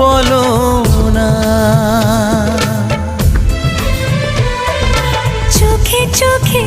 বলো না। চোখে চোখে